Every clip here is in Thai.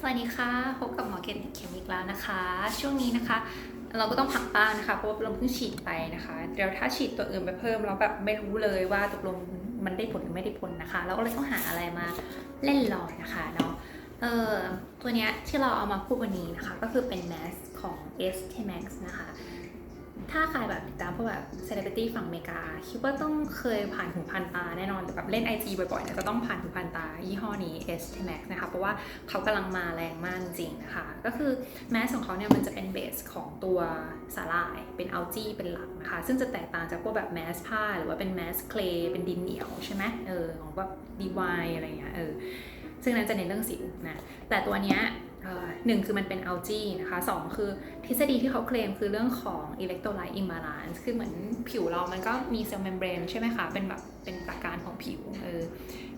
สวัสดีค่ะ พบกับหมอเกตติดเข็มอีกแล้วนะคะ ช่วงนี้นะคะ เราก็ต้องพักบ้างนะคะเพราะว่าเราเพิ่งฉีดไปนะคะ เดี๋ยวถ้าฉีดตัวอื่นไปเพิ่มเราแบบไม่รู้เลยว่าตกลงมันได้ผลหรือไม่ได้ผลนะคะเราก็เลยต้องหาอะไรมาเล่นรอยนะคะเนาะเออตัวเนี้ยที่เราเอามาพูดวันนี้นะคะ ก็คือเป็นแมสของ S T Max นะคะ ถ้าใครแบบ พวกแบบเซเลบริตี้ฝั่งอเมริกา คิดว่าต้องเคยผ่านหูผ่านตาแน่นอนหรือแบบเล่น IG บ่อยๆเนี่ยจะต้องผ่านหูผ่านตา ยี่ห้อนี้ S T Max นะคะเพราะว่าเขากำลังมาแรงมากจริงนะคะ ก็คือแมสของเขาเนี่ยมันจะเป็นเบสของตัวสาลายเป็นอัลจีเป็นหลักนะคะ ซึ่งจะแตกต่างจากพวกแบบแมสผ้า หรือว่าเป็นแมสเคลเป็นดินเหนียวใช่ไหมเออของแบบดีวายอะไรเงี้ยเออซึ่งนั้นจะเน้นเรื่องสิวนะแต่ตัวเนี้ย หนึ่งคือมันเป็นอัลจีนะคะสองคือทฤษฎีที่เขาเคลมคือเรื่องของ electrolyte imbalance คือเหมือนผิวเรามันก็มีเซลล์เมมเบรนใช่ไหมคะ เป็นแบบเป็นตาการของผิวเออ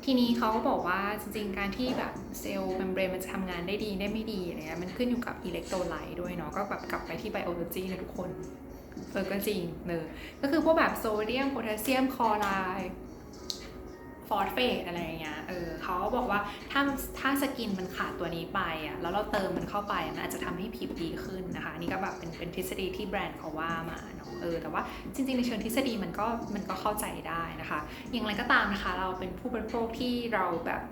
ทีนี้เขาก็บอกว่าจริงๆ การที่แบบเซลล์เมมเบรนมันจะทำงานได้ดีได้ไม่ดีอะไรเงี้ยมันขึ้นอยู่กับ electrolyte ด้วยเนาะก็แบบกลับไปที่ biology นะทุกคนเออก็จริงเนอะก็คือพวกแบบโซเดียมโพแทสเซียมคลอไรด์ ฟอสเฟตอะไรอย่างเงี้ย เออเขาบอกว่าถ้าถ้าสกินมันขาดตัวนี้ไปอะ แล้วเราเติมมันเข้าไป มันอาจจะทำให้ผิวดีขึ้นนะคะ นี่ก็แบบเป็นเป็นทฤษฎีที่แบรนด์เขาว่ามาเนาะ เออ แต่ว่าจริงๆ ในเชิงทฤษฎีมันก็มันก็เข้าใจได้นะคะ อย่างไรก็ตามนะคะ เราเป็นผู้บริโภคที่เราแบบ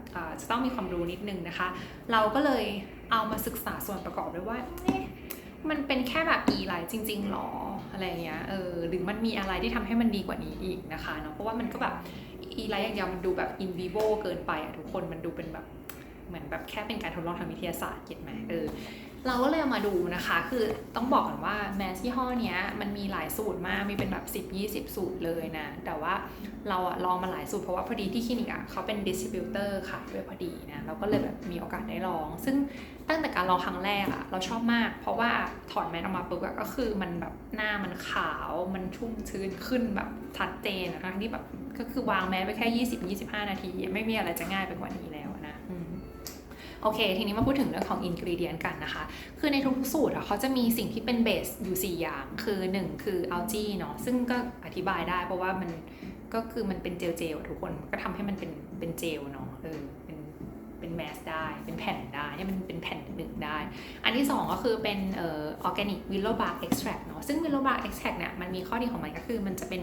จะต้องมีความรู้นิดนึงนะคะ เราก็เลยเอามาศึกษาส่วนประกอบด้วยว่ามันเป็นแค่แบบอีไลจริงๆหรออะไรเงี้ย เออ หรือมันมีอะไรที่ทำให้มันดีกว่านี้อีกนะคะเนาะ เพราะว่ามันก็แบบ อีไลท์อย่างเดียวมันดูแบบอินวิโวเกินไปอะทุกคนมันดูเป็นแบบเหมือนแบบแค่เป็นการทดลองทางวิทยาศาสตร์เก็ตไหมเออ เราก็เลยมาดูนะคะ คือต้องบอกก่อนว่าแมสยี่ห้อเนี้ยมันมีหลายสูตรมาก มีเป็นแบบ 10 20 สูตรเลยนะ แต่ว่าเราอะลองมาหลายสูตรเพราะว่าพอดีที่คลินิกอะเขาเป็นดิสติบิวเตอร์ค่ะด้วยพอดีนะ เราก็เลยแบบมีโอกาสได้ลอง ซึ่งตั้งแต่การลองครั้งแรกอะเราชอบมาก เพราะว่าถอดแมสออกมาปุ๊บอะก็คือมันแบบหน้ามันขาว มันชุ่มชื้นขึ้นแบบชัดเจนนะที่แบบก็คือวางแม้ไปแค่ 20-25 นาที ไม่มีอะไรจะง่ายไปกว่านี้แล้วนะอืม โอเค ทีนี้มาพูดถึงเรื่องของอินกรีเดียนกันนะคะ คือในทุกๆสูตรอะเขาจะมีสิ่งที่เป็นเบสอยู่4อย่าง คือ 1 คืออัลจีเนาะซึ่งก็อธิบายได้เพราะว่ามันก็คือมันเป็นเจลเจลทุกคนก็ทำให้มันเป็นเป็นเจลเนาะเออเป็นเป็นแมสได้ เป็นแผ่นได้ให้มันเป็นแผ่นหนึ่งได้ ที่ 2 ก็คือเป็นเอ่อออร์แกนิกวิลโลบาร์เอ็กซ์แทรเนาะซึ่งวิลโลบาร์เอ็กซ์แทรเนี่ยมันมีข้อดีของมันก็คือมันจะเป็น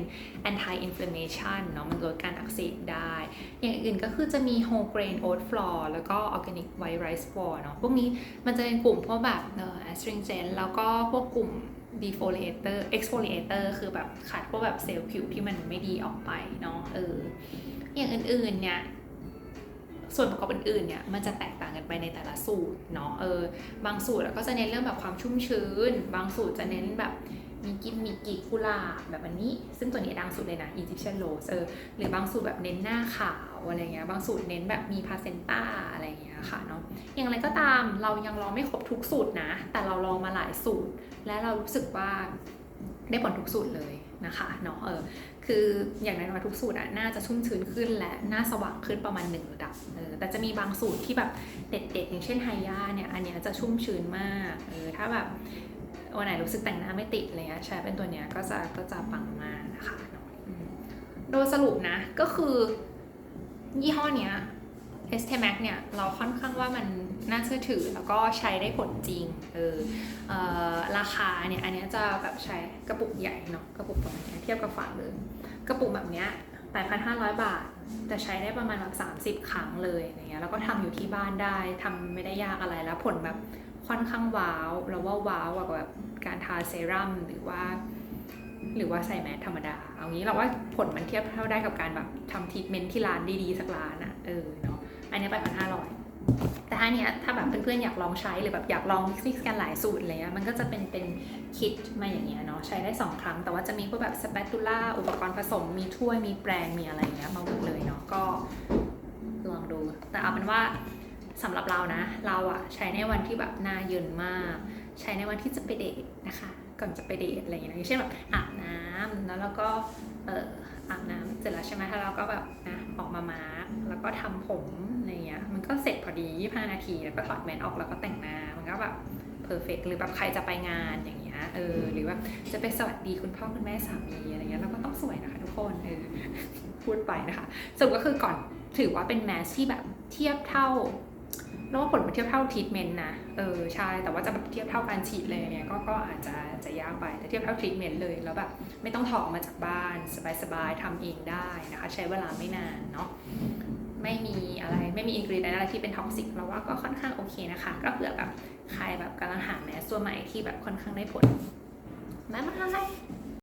anti inflammation เนาะมันลดการอักเสบได้ อย่างอื่นก็คือจะมี whole grain oat flour แล้วก็ organic white rice flour เนาะพวกนี้มันจะเป็นกลุ่มพวกแบบเอ่อ astringent แล้วก็พวกกลุ่ม defoliator exfoliator คือแบบขัดพวกแบบเซลล์ผิวที่มันไม่ดีออกไปเนาะเอออย่างอื่นๆเนี่ย ส่วนประกอบอื่นๆเนี่ยมันจะแตกต่างกันไปในแต่ละสูตรเนาะเออบางสูตรก็จะเน้นเรื่องแบบความชุ่มชื้น บางสูตรจะเน้นแบบมีกิมมีกีกุลาแบบอันนี้ ซึ่งตัวนี้ดังสุดเลยนะ Egyptian Rose เออหรือบางสูตรแบบเน้นหน้าขาวอะไรเงี้ยบางสูตรเน้นแบบมีพาเซนต้าอะไรเงี้ยค่ะเนาะอย่างไรก็ตามเรายังลองไม่ครบทุกสูตรนะ แต่เราลองมาหลายสูตร และเรารู้สึกว่าได้ผลทุกสูตรเลย นะคะเนาะเออคืออย่างน้อยๆทุกสูตรอะน่าจะชุ่มชื้นขึ้นและน้าสว่างขึ้นประมาณหนึ่งระดับเออแต่จะมีบางสูตรที่แบบเด็ดๆ อย่างเช่นไฮยาเนี่ยอันเนี้ยจะชุ่มชื้นมากเออถ้าแบบวันไหนรู้สึกแต่งหน้าไม่ติดเงี้ยใช้เป็นตัวเนี้ยก็จะก็จะปังมากนะคะเนาะโดยสรุปนะก็คือยี่ห้อเนี้ย s t m a x เนี่ยเราค่อนข้างว่ามันน่าเชื่อถือแล้วก็ใช้ได้ผลจริงเออเออราคาเนี่ยอันนี้จะแบบใช้กระปุกใหญ่เนาะกระปุกประมาณนี้เทียบกับฝาเลยกระปุกแบบเนี้ย8,500 บาท แต่ใช้ได้ประมาณแบบ30 ครั้งเลยอย่างเงี้ยแล้วก็ทำอยู่ที่บ้านได้ทำไม่ได้ยากอะไรแล้วผลแบบค่อนข้างว้าวแล้วว่าว้าวกว่าแบบการทาเซรั่มหรือว่า หรือว่าใส่แมสธรรมดา เอางี้เราว่าผลมันเทียบเท่าได้กับการแบบทำทรีทเมนต์ที่ร้านดีๆ สักร้านอะ่ะเออเนาะ อันนี้ไปพันห้าร้อยแต่ถ้าเนี้ยถ้าแบบเพื่อนๆอยากลองใช้หรือแบบอยากลองมิกซ์กันหลายสูตรเงี้ยมันก็จะเป็นเป็นคิดมาอย่างเงี้ยเนาะใช้ได้ 2 ครั้ง แต่ว่าจะมีพวกแบบสเปตูล่าอุปกรณ์ผสมมีถ้วยมีแปรงมีอะไรเงี้ยมาหมดเลยเนาะก็ลองดู แต่เอาเป็นว่าสำหรับเรานะ เราอะใช้ในวันที่แบบหน้าเยินมาก ใช้ในวันที่จะไปเดทนะคะ ก่อนจะไปเดทอะไรอย่างเงี้ยอย่างเช่นแบบอาบน้ำแล้วเราก็เอออาบน้ำเสร็จแล้วใช่ไหมถ้าเราก็แบบนะออกมามาร์กแล้วก็ทำผม อะไรเงี้ยมันก็เสร็จพอดี25นาทีแล้วก็ถอดแมสออกแล้วก็แต่งหน้ามันก็แบบเพอร์เฟกหรือแบบใครจะไปงานอย่างเงี้ยเออหรือว่าจะไปสวัสดีคุณพ่อคุณแม่สามีอะไรเงี้ยเราก็ต้องสวยนะคะทุกคนเออพูดไปนะคะสรุปก็คือก่อนถือว่าเป็นแมสที่แบบเทียบเท่าแล้วว่าผลมันเทียบเท่าทรีทเมนต์นะ เออใช่ แต่ว่าจะแบบเทียบเท่าการฉีดเลยเนี่ยก็ก็อาจจะจะยากไป แต่เทียบเท่าทรีทเมนต์เลยแล้วแบบไม่ต้องถอดออกมาจากบ้าน สบายๆทำเองได้นะคะ ใช้เวลาไม่นานเนาะ ไม่มี ไม่มีอินกรีเดนอะไรที่เป็นท็อกซิกเราว่าก็ค่อนข้างโอเคนะคะ ก็เผื่อแบบใครแบบกำลังหาแมสตัวใหม่ที่แบบค่อนข้างได้ผลบ๊ายบา